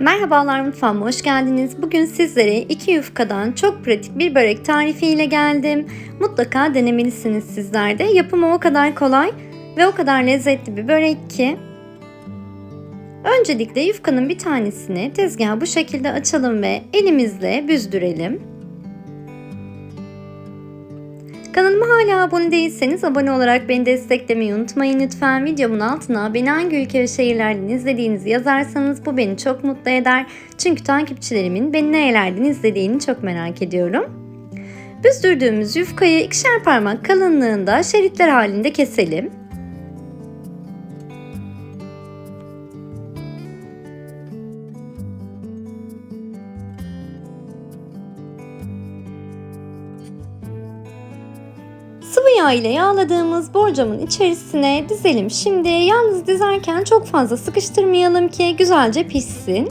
Merhabalar mutfağıma hoş geldiniz. Bugün sizlere iki yufkadan çok pratik bir börek tarifi ile geldim. Mutlaka denemelisiniz sizler de. Yapımı o kadar kolay ve o kadar lezzetli bir börek ki. Öncelikle yufkanın bir tanesini tezgaha bu şekilde açalım ve elimizle büzdürelim. Kanalıma hala abone değilseniz abone olarak beni desteklemeyi unutmayın lütfen. Videomun altına beni hangi ülke ve şehirlerden izlediğinizi yazarsanız bu beni çok mutlu eder. Çünkü takipçilerimin beni nerelerden izlediğini çok merak ediyorum. Büzdürdüğümüz yufkayı ikişer parmak kalınlığında şeritler halinde keselim. Sıvı yağ ile yağladığımız borcamın içerisine dizelim. Şimdi yalnız dizerken çok fazla sıkıştırmayalım ki güzelce pişsin.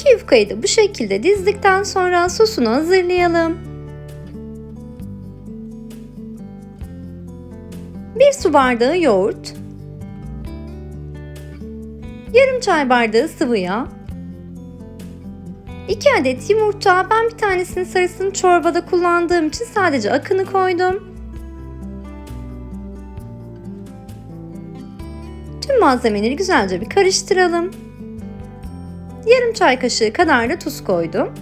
İki yufkayı da bu şekilde dizdikten sonra sosunu hazırlayalım. Bir su bardağı yoğurt, yarım çay bardağı sıvı yağ, 2 adet yumurta. Ben bir tanesinin sarısını çorbada kullandığım için sadece akını koydum. Tüm malzemeleri güzelce bir karıştıralım. Yarım çay kaşığı kadar da tuz koydum.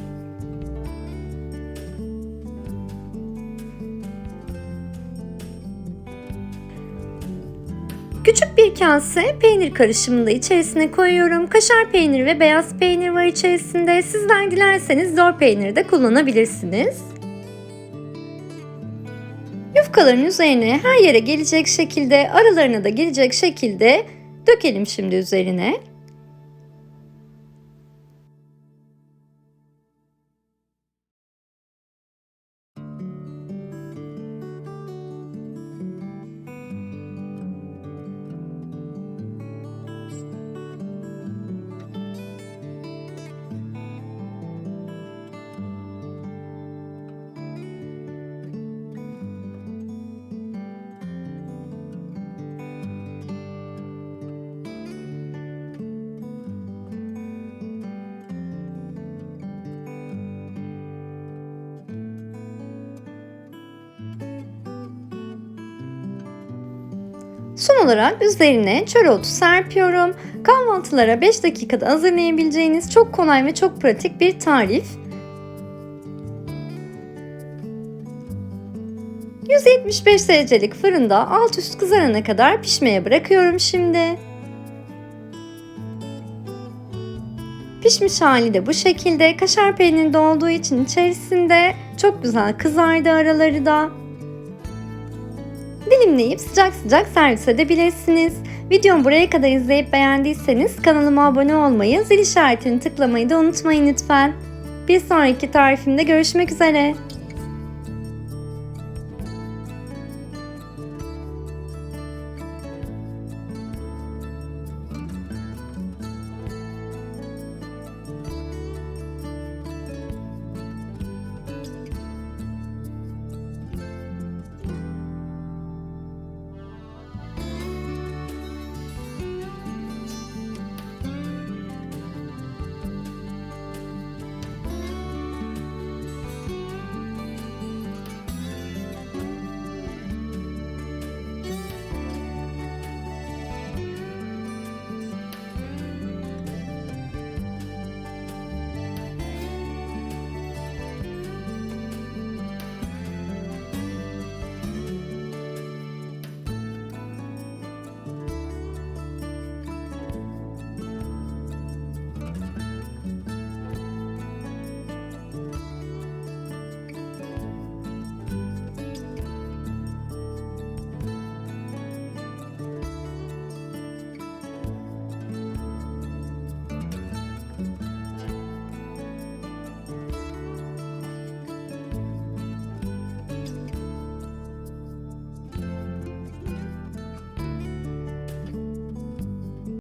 Küçük bir kase peynir karışımını içerisine koyuyorum. Kaşar peyniri ve beyaz peynir var içerisinde. Sizler dilerseniz zor peyniri de kullanabilirsiniz. Yufkaların üzerine her yere gelecek şekilde, aralarına da gelecek şekilde dökelim şimdi üzerine. Son olarak üzerine çöreotu serpiyorum. Kahvaltılara 5 dakikada hazırlayabileceğiniz çok kolay ve çok pratik bir tarif. 175 derecelik fırında alt üst kızarana kadar pişmeye bırakıyorum şimdi. Pişmiş hali de bu şekilde kaşar peynirinde olduğu için içerisinde çok güzel kızardı araları da. Dilimleyip sıcak sıcak servis edebilirsiniz. Videomu buraya kadar izleyip beğendiyseniz kanalıma abone olmayı, zil işaretini tıklamayı da unutmayın lütfen. Bir sonraki tarifimde görüşmek üzere.